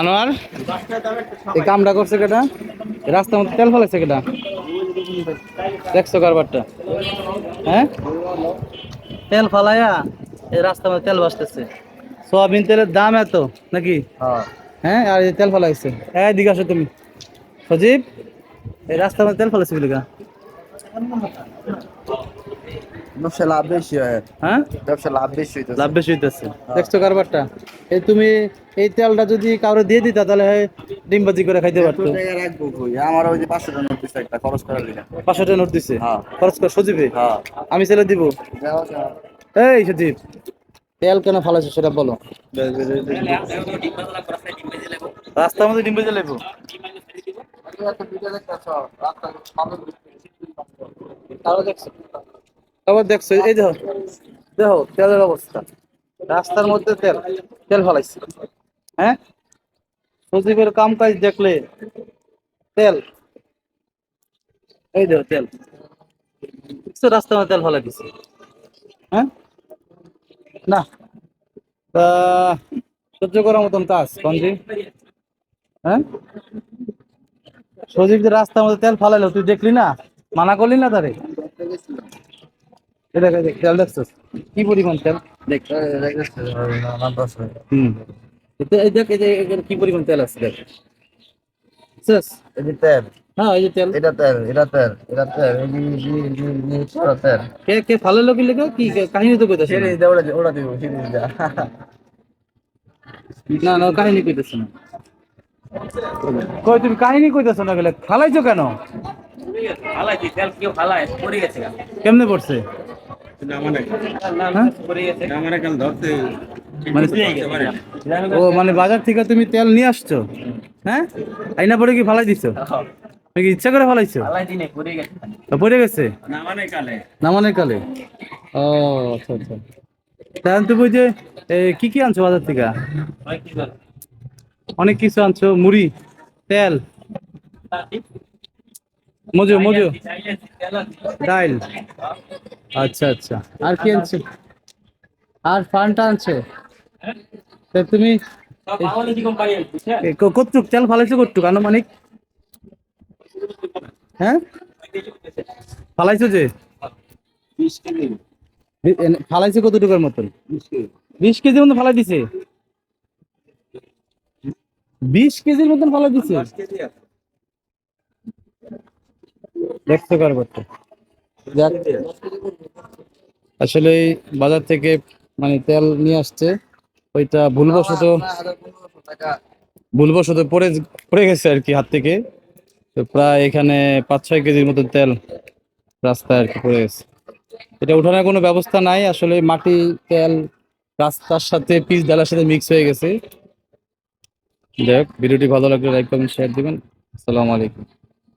আনোয়ার এই কামটা করছে কেটা? রাস্তার মধ্যে তেল ফেলেছে কেটা? দেখছ কারবারটা? হ্যাঁ? তেল ফালাইয়া এই রাস্তার মধ্যে তেল বাসতেছে সোয়াবিন তেলের দাম এত নাকি? হ্যাঁ। আর এই তেল ফেলাইছে। হ্যাঁ দিকে আসো তুমি। সজীব এই রাস্তার মধ্যে তেল ফেলেছে বিলিকা ব্যবসা লাভ বেশি হয়। হ্যাঁ? ব্যবসা লাভ বেশি হইতেছে। লাভ বেশি হইতেছে। দেখছ কারবারটা? এই তুমি এই তেলটা যদি কাউরে দিয়ে দিতা তাহলে হয় ডিমবাজি করে খাইতে পারতো। আমার ওই যে পাঁচশো টাকা নোটিস একটা খরচ করার লিগে। পাঁচশো টাকা নোট দিছে হ্যাঁ। খরচ কর সজীবে? হ্যাঁ। আমি ছেলে দিব। এই সজীব তেল কেন ফালাইছো সেটা বলো। রাস্তার মধ্যে ডিমবাজি লাগবো তারপর দেখছ তারপর দেখছ, এই দেখো দেখো, তেলের অবস্থা। রাস্তার মধ্যে তেল তেল ফেলাইছে। হ্যাঁ? সজীবের কাম কাজ দেখলে তেল। এই দেখো, তেল। রাস্তার মধ্যে তেল ফেলাই দিছে। হ্যাঁ? না। তা, সহ্য করার মতন কাজ কঞ্জি হ্যাঁ? সজীব যে রাস্তার মধ্যে তেল ফালাইলো, তুই দেখলি না? মানা করলি না তারে? এটা দেখ, তেল দেখছিস কি পরিমাণ তেল? দেখ হুম। দেখ এই যে কি পরিমাণ তেল আছে দেখ। এই তেল। হ্যাঁ এই যে তেল। এটা তেল এটা তেল এটা তেল এই যে এই যে- এই যে- এই যে পুরো তেল। কে কে ফালাইলো কি লেগে কি কাহিনী তো কইতাছে সেরে ওটা ওটা দিব না না কাহিনী কইতাছে না। কই তুমি কাহিনী কইতাছো না গেলে ফালাইছো কেন? তেল কেউ ফালায় পড়ে গেছে কেমনে পড়ছে? ও মানে বাজার থেকে তুমি তেল নিয়ে আসছো? হ্যাঁ? আইনা পরে কি ফালাই দিছো? তুমি কি ইচ্ছা করে ফালাইছো? পড়ে গেছে। নামানের কালে। ও আচ্ছা আচ্ছা। তাহলে তুমি যে কি কি আনছো বাজার থেকে? হয়? অনেক কিছু আনছো, মুড়ি, তেল। মজু মজু। ডাইল আচ্ছা আচ্ছা। আর কি আনছো? আর ফানটা আনছো? তা তুমি ক- কতটুক তেল ফালাইছো কতটুক? আনুমানিক? হ্যাঁ? ফালাইছো যে? ফালাইছে কতটুকুর মতন? বিশ কেজির মতন ফালাই দিছে? বিশ কেজির মতন ফালাই দিছে? দেখতে পারব তো আসলে বাজার থেকে মানে তেল নিয়ে আসছে, ওইটা ভুলবশত ভুলবশত পড়ে পড়ে গেছে আর কি হাত থেকে। তো প্রায় এখানে পাঁচ ছয় কেজির মতো তেল রাস্তায় আর কি পড়ে গেছে। এটা উঠানোর কোনো ব্যবস্থা নাই, আসলে মাটি, তেল, রাস্তার সাথে পিচ ডালার সাথে মিক্স হয়ে গেছে। যাই হোক ভিডিওটি ভালো লাগলে লাইক কমেন্ট শেয়ার দিবেন। আসসালামু আলাইকুম।